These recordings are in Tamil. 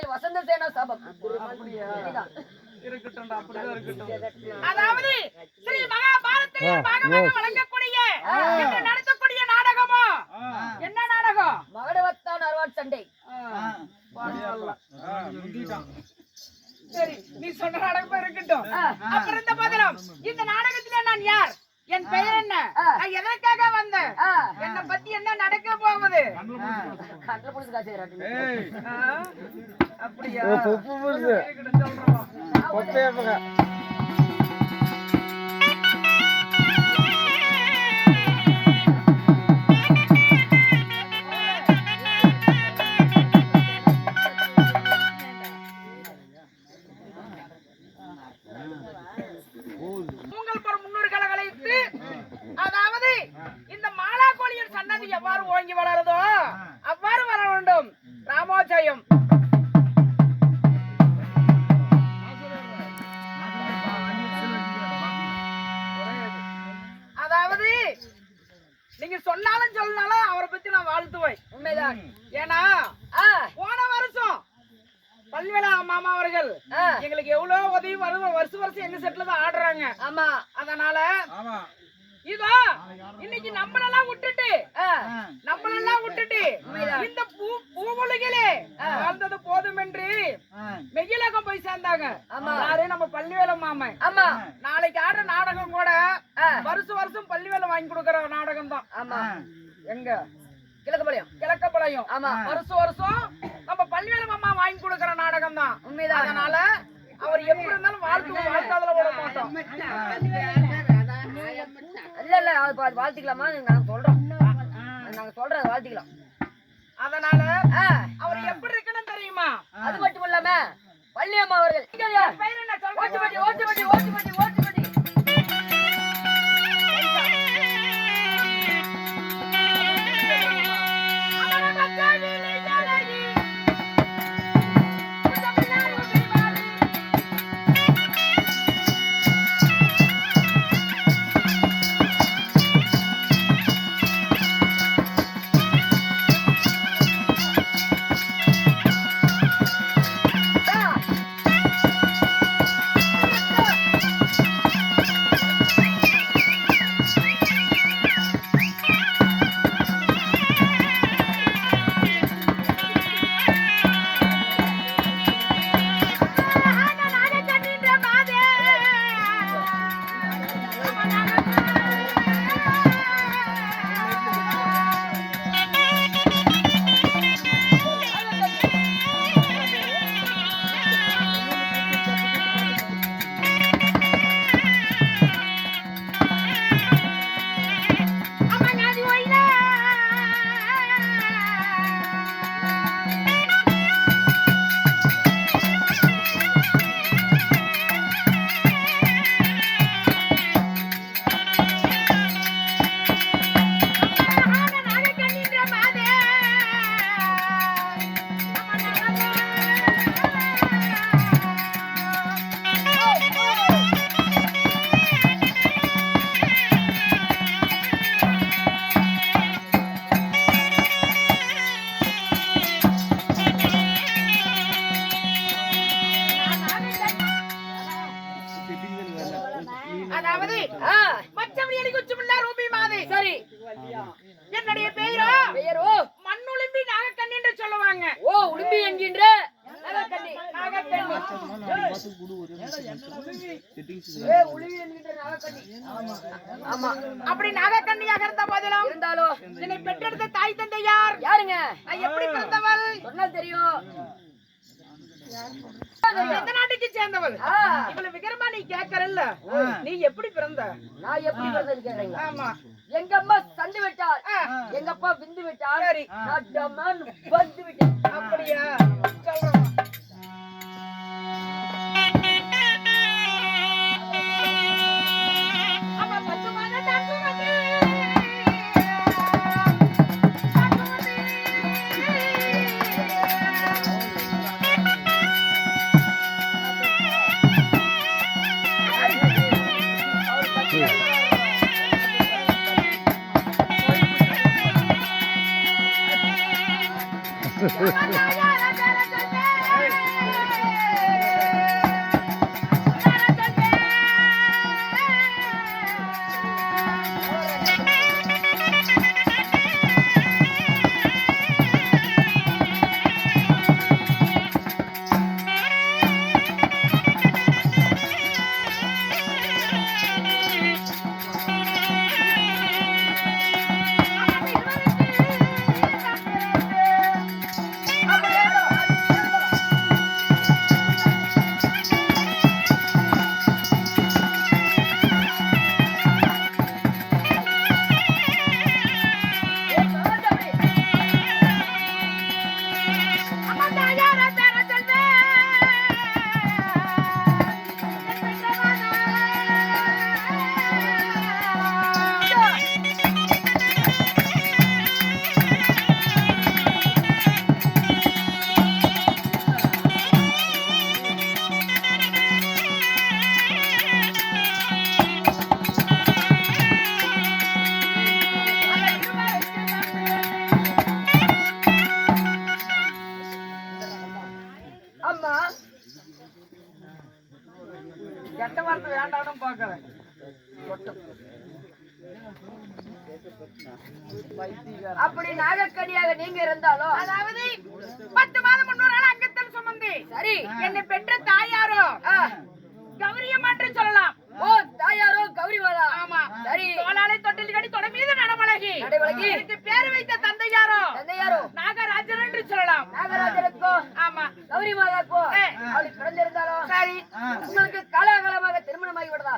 வாழ்க்கையில் வசந்த சேனா சாபம். அதாவது ஸ்ரீ மகாபாரதத்திலே பாகமாக வழங்கக்கூடிய நடத்தக்கூடிய நாடகமோ? என்ன நாடகம்? மகடவத்தான் அறுவாட் சண்டை. சரி நீ சொன்ன நாடகமா இருக்கட்டும். அப்புறம் இந்த பதிலம் இந்த நாடகத்திலே நான் யார்? என் பெயர் என்ன? நான் எதற்காக வந்தேன்? என்னை பத்தி என்ன நடக்க போகுது? கண்ணுல புடிச்சு. ஆ? அப்படியா? உப்பு சொல்றோம். கொப்பையப்பங்க நீங்க சொன்னாலும் சொல்லனாலும் அவரை பத்தி நான் வாழ்த்துவேன். உண்மைதான். ஏன்னா ஆ, போன வருஷம் பல்வேலா மாமா அவர்கள் ஆ, எங்களுக்கு எவ்வளவு உதவி வரும் வருஷம் வருஷம் எங்க செட்ல தான் ஆடுறாங்க. ஆமா. அதனால ஆமா. இதோ இன்னைக்கு நம்மளெல்லாம் விட்டுட்டு நம்மளெல்லாம் விட்டுட்டு இந்த பூ பூவுலகிலே வாழ்ந்தது போதும் என்று மெய்யலகம் போய் சேர்ந்தாங்க. ஆமா. யாரு நம்ம பள்ளிவேல மாமன் ஆமா. நாளைக்கு ஆடுற நாடகம் கூட வருஷம் வருஷம் பள்ளிவேல வாங்கி கொடுக்கற நாடகம் தான். ஆமா. எங்க? கிழக்குப்பாளையம் கிழக்கப்பாளையம் ஆமா. வருஷம் வருஷம் நம்ம பள்ளிவேல மாமா வாங்கி கொடுக்கற நாடகம் தான். உண்மைதான். அதனால அவர் எப்படி இருந்தாலும் வாழ்த்து வாழ்த்தாதல விட மாட்டோம். இல்ல இல்ல அது வாழ்த்திக்கலாமா? நாங்க சொல்றோம். அது நாங்க சொல்றோம் அதை வாழ்த்திக்கலாம். அதனால அவர் எப்படி இருக்கணும் தெரியுமா? அது மட்டும் இல்லாம பள்ளியம்மா அவர்கள். இங்க யார்? பெயர் என்ன ஓட்டுப்பட்டி சொல்லுங்க என்னுடைய பெயரோ? பெயர்? மண்ணுளிம்பி நாகக்கண்ணி என்று சொல்லுவாங்க. ஓ உடும்பி என்கின்ற நகக்கண்ணி. ஆமா. அப்படி நாகக்கண்ணியாக இருந்த போதிலும் இருந்தாலும் என்னை பெற்றெடுத்த தாய் தந்தை யார் யாருங்க? நான் எப்படி பிறந்தவள்? சொன்னால் தெரியும். எந்த நாட்டுக்கு சேர்ந்தவள்? இவ்வளவு விகரமா நீ கேட்கறல்ல. நீ எப்படி பிறந்த? நான் எப்படி பிறந்தது கேக்குறீங்களா ஆமா. எங்க அம்மா சண்டு விட்டாள் ஆ, எங்க அப்பா விந்து டமான் வந்து விட்டேன். அப்படியா? அப்படி நாகக்கடியாக நீங்க இருந்தாலும் அதாவது பத்து மாதம் முன்னூறு நாள் அங்கத்தன் சுமந்து. சரி. என்னை பெற்ற தாயாரோ? ஆ, கௌரியம் என்று சொல்லலாம். ஓ தாயாரோ கௌரிவாதா ஆமா. சரி. தோளாலை தொட்டில் கடி தொட மீது நடமழகி நடைவழகி. எனக்கு பேர் வைத்த தந்தையாரோ? தந்தையாரோ? நாகராஜன் என்று சொல்லலாம். நாகராஜனுக்கோ ஆமா. கௌரி மாதாக்கோ. அப்படி பிறந்திருந்தாலும் சரி. உங்களுக்கு காலாகாலமாக திருமணமாகி விடதா?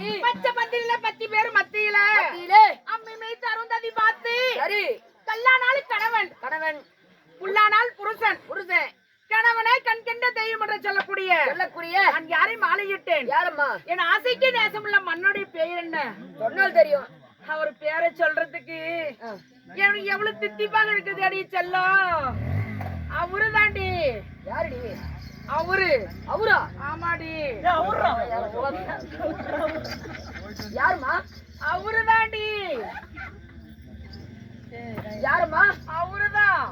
எப்படி பச்சை பத்திரில பத்து பேர் மத்தியில. அம்மை மேய்த்து அருந்ததி பார்த்து சரி. கல்லானால் கணவன். கணவன். புல்லானால் புருஷன். புருஷன். கணவனை கண் கண்ட தெய்வம் என்று சொல்லக்கூடிய சொல்லக்கூடிய நான் யாரை மாலையிட்டேன்? யாரம்மா? என் ஆசைக்கு நேசமுள்ள மண்ணுடைய பெயர் என்ன? சொன்னால் தெரியும். அவர் பேரை சொல்றதுக்கு எவ்வளவு தித்திப்பாக இருக்குது அடி செல்லம்? அவரு தாண்டி யாருடி? அவரு அவரா? ஆமாடி. யாருமா? அவரு தாண்டி யாருமா? அவருதான்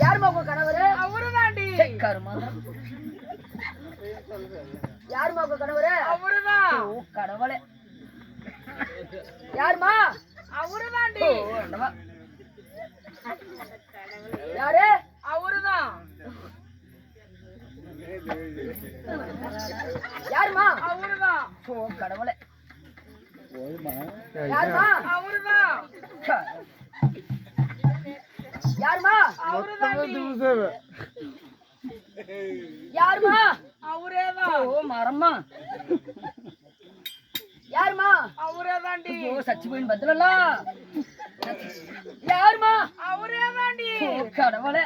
யாருமா உங்க கணவரு? அவரு தாண்டி யாருமா உங்க கணவரு? அவருதான் கடவுளே யாருமா அவரு தாண்டி ஓ, ஆண்டவா. யாரு அவருதான் யாருமா அவருதான் ஓ கடவுளே யாருமா அவருதான் யாருமா அவருதாண்டி. யாருமா? அவரேதான். ஓ மரம்மா யாருமா? அவரேதாண்டி. ஓ சச்சி போயின் பதிலல்ல யாருமா? அவரேதாண்டி. ஓ கடவுளே.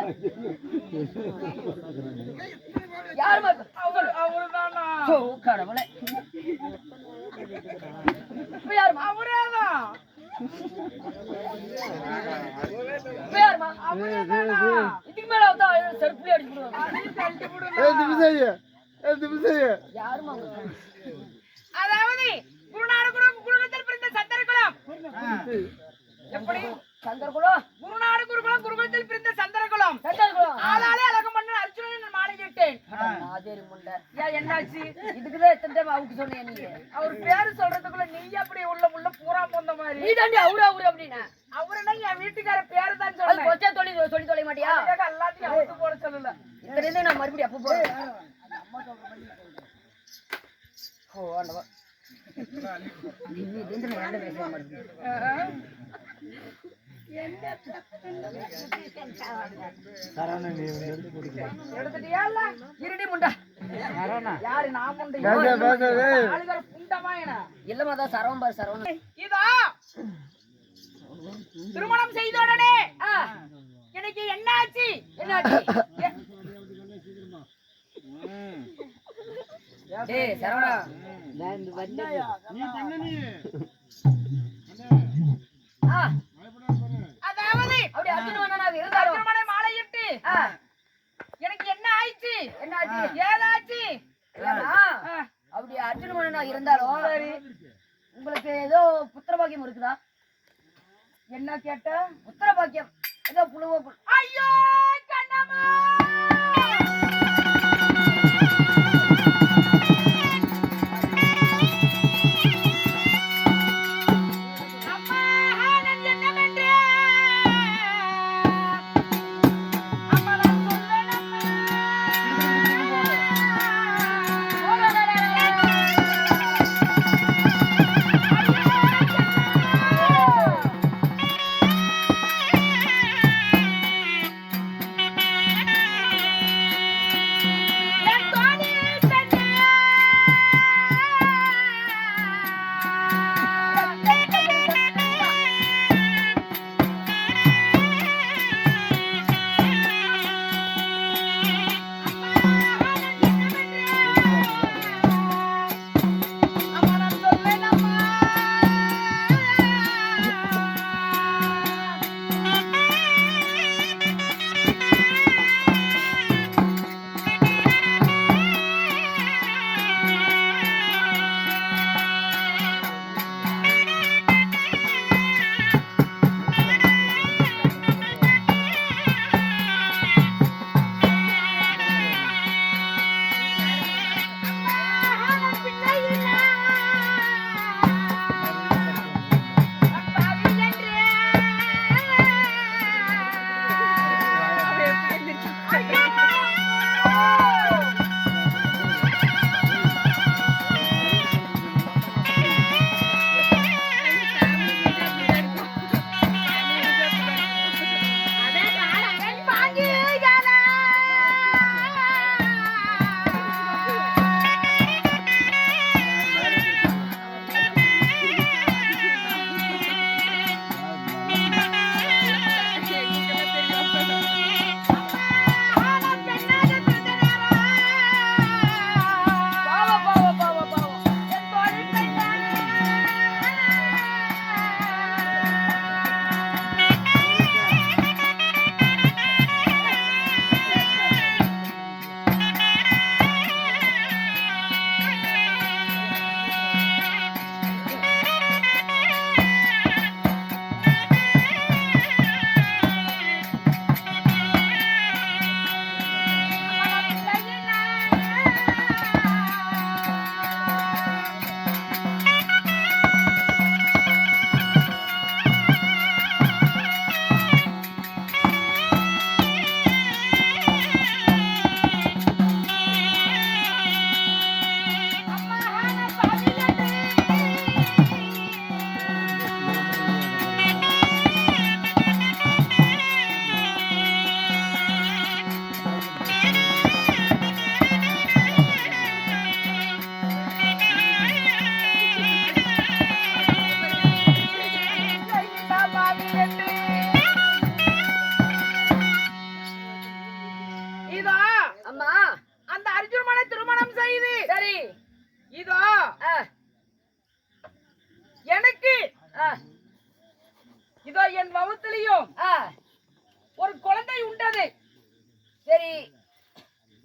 யாருமா அவர் அவருதானா? ஓ கடவுளே. இப்ப யாருமா அவரேதான் இப்ப யாருமா? அவரேதானா. இதுக்கு மேல வந்து அடிச்சு அதாவது குருநாடு குரு குருகுலத்தில் பிறந்த எப்படி? சந்தர்குலம்? குருநாடு குருகுலம் குருகுலத்தில் மாதேரி முண்டை. ஏன் என்னாச்சு? இதுக்குதான் எத்தனை டைம் அவுட்டு சொன்னீங்க நீங்க அவர் பேரு சொல்றதுக்குள்ள நீ அப்படி உள்ள உள்ள பூரா போந்த மாதிரி? நீ தாண்டி அவரு அவரு அப்படின்னா. அவருன்னா என் வீட்டுக்கார பேரு தான் சொன்னேன் கொச்சா சொல்லி சொல்லி தொலை மாட்டியா? எல்லாத்தையும் அவுத்து போட சொல்லல. இந்த இருந்து நான் மறுபடியும் அப்போ போறேன். ஓ ஆண்டவா நீ இருந்து நான் என்ன பேச மாட்டேன் எடுத்துட்டியா இல்ல இருடி முண்டா. யாரு நான் முண்டை? ஆளுகார புண்டமா என இல்லம்மா தான் சரவம் பாரு சரவணன் இதோ. திருமணம் செய்த உடனே எனக்கு என்னாச்சு? என்னாச்சு? சரவணா. ஆ, அதாவது அப்படி அர்ஜுன் வந்தனாக இருந்தாலும் திருமண மாலையிட்டு ஆ, எனக்கு என்ன ஆயிடுச்சு என்னாச்சு? ஏதாச்சு? அப்படி அர்ஜுன் மன்னனாக இருந்தாலும் உங்களுக்கு ஏதோ புத்திர பாக்கியம் இருக்குதா? என்ன கேட்ட? புத்திர பாக்கியம் ஏதோ புழுவோ புழு- ஐயோ கண்ணம்மா!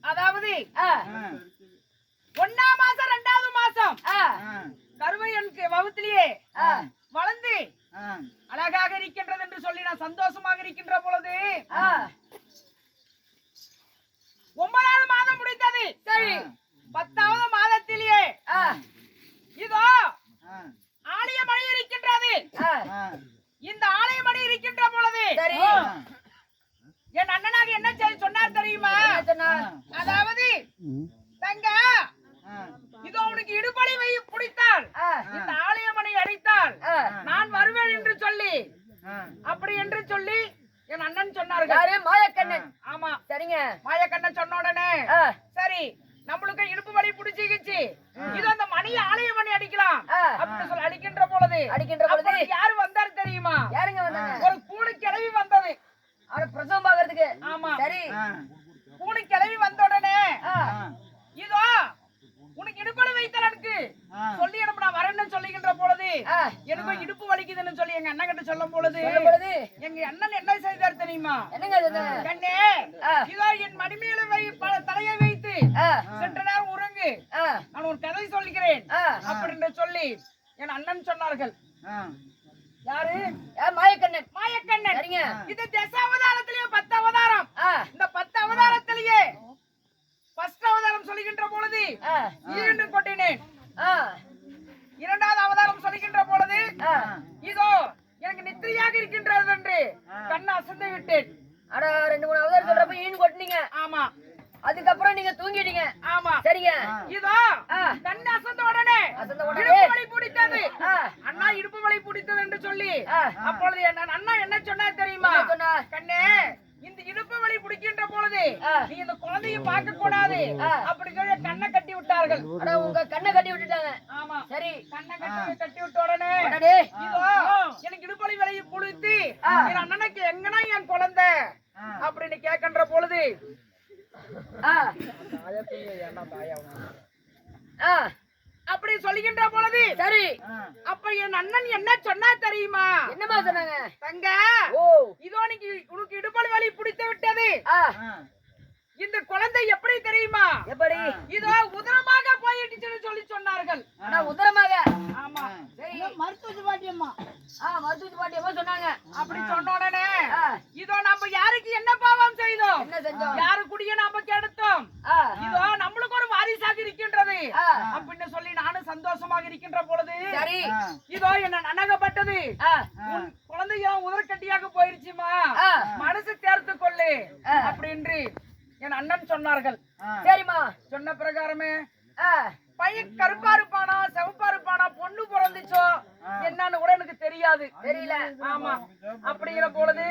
அதாவது ஒன்னாம் மாசம் ரெண்டாவது மாசம். கருவை எனக்கு வவுத்திலேயே ஆ, வளர்ந்து அழகாக இருக்கின்றது என்று சொல்லி நான் சந்தோஷமாக இருக்கின்ற பொழுது ஒன்பதாவது மாதம் முடித்தது சரி. பத்தாவது மாதத்திலேயே இதோ ஆலயமணி இருக்கின்றது. ஆ, இந்த ஆலயமணி இருக்கின்ற பொழுது சரி. என் அண்ணனாக என்ன செய்ய சொன்னார் தெரியுமா? சொன்னார்? அதாவது தங்க இதோ உனக்கு இடுபலி வை பிடித்தால் இந்த ஆலயமணி அடித்தால் நான் வருவேன் என்று சொல்லி. அப்படி என்று சொல்லி என் அண்ணன் சொன்னார்கள். யாரு? மாயக்கண்ணன். ஆமா. சரிங்க மாயக்கண்ணன் சொன்ன உடனே ஆ, சரி நம்மளுக்கு இடுப்பு வலி பிடிச்சிக்கிச்சு இது அந்த மணி ஆலய மணி அடிக்கலாம் ஆ. அப்படின்னு சொல்லி அடிக்கின்ற பொழுது அடிக்கின்ற பொழுது அப்பொழுது யாரு வந்தாரு தெரியுமா யாருங்க வந்தாங்க ஒரு கூணு கிளவி வந்தது அவரை பிரசவம் பாக்குறதுக்கு ஆமா சரி கூணு கிளவி வந்த உடனே ஆ, இதோ உனக்கு இடுப்பளி வைத்தல் எனக்கு சொல்லி எனக்கு நான் வரேன்னு சொல்லுகின்ற எனக்கும் இடுப்பு வலிக்குதுன்னு சொல்லி எங்க அண்ணன் கிட்ட சொல்லும் பொழுது எங்க அண்ணன் என்ன செய்தார் தெரியுமா? என்னங்க கண்ணே. இதோ என் மடிமையில வை தலையை வைத்து சென்ற நேரம் உறங்கு. நான் ஒரு கதை சொல்கிறேன். அப்படின்னு சொல்லி என் அண்ணன் சொன்னார்கள். யாரு? மாயக்கண்ணன். மாயக்கண்ணன். சரிங்க. இது தசாவதாரத்திலேயே பத்து அவதாரம். இந்த பத்து அவதாரத்திலேயே ஃபர்ஸ்ட் அவதாரம் சொல்லுகின்ற பொழுது ஈரண்டு கொட்டினேன். இரண்டாவது அவதாரம் சொல்லுகின்ற பொழுது. இதோ எனக்கு நித்திரையாக இருக்கின்றது என்று கண்ணை அசந்து விட்டேன். அட ரெண்டு மூணு அவதாரம் சொல்றப்ப ஈன் கொட்டினீங்க. ஆமா. அதுக்கப்புறம் நீங்க தூங்கிட்டீங்க. ஆமா. சரிங்க. இதோ. கண்ணை அசந்த உடனே அசந்த உடனே. இடுப்பு வலி பிடித்தது. அண்ணா இடுப்பு வலி பிடித்தது என்று சொல்லி. அப்பொழுது என்ன அண்ணா என்ன சொன்னார் தெரியுமா? கண்ணே பிடிக்கின்ற பொழுது. நீ இந்த குழந்தைய பார்க்க கூடாது. அப்படி சொல்லி கண்ணை கட்டி விட்டார்கள். உங்க கண்ணை கட்டி விட்டுட்டாங்க. ஆமா. சரி. கண்ணை கட்டி கட்டி விட்ட உடனே எனக்கு இடுப்பலி விலையை புழுத்தி என் அண்ணனுக்கு எங்கனா என் குழந்தை? அப்படின்னு கேட்கின்ற பொழுது ஆ, ஆ, அப்படி சொல்லுகின்ற பொழுது சரி. அப்ப என் அண்ணன் என்ன சொன்னா தெரியுமா? என்னமா சொன்னாங்க? தங்க ஓ. இதோ நீக்கு உனக்கு இடுப்பலி வலி பிடித்து விட்டது. இந்த குழந்தை எப்படி தெரியுமா? எப்படி? இதோ உதரமாக போயிடுச்சுன்னு சொல்லி சொன்னார்கள். ஆனா உத்தரமாக ஆமா. மருத்துவ பாட்டியம்மா ஆ மருத்துவ பாட்டியம்மா சொன்னாங்க. அப்படி சொன்ன உடனே இதோ நம்ம யாருக்கு என்ன பாவம் செய்தோம்? என்ன செஞ்சோம்? யாரு குடிய நாம கெடுத்தோம்? இதோ நம்மளுக்கு ஒரு வாரிசாக இருக்கின்றது. அப்படின்னு இருக்கின்ற பொழுது இதோ என்ன நனகப்பட்டது. உன் குழந்தைய உதரக்கட்டியாக போயிருச்சுமா. மனசு தேர்த்து கொள்ளு. அப்படின்னு என் அண்ணன் சொன்னார்கள். சரிம்மா. சொன்ன பிரகாரமே பையன் கருப்பா இருப்பானா சிவப்பா இருப்பானா பொண்ணு பிறந்துச்சோ என்னன்னு கூட எனக்கு தெரியாது. தெரியல. ஆமா. அப்படிங்கிற பொழுது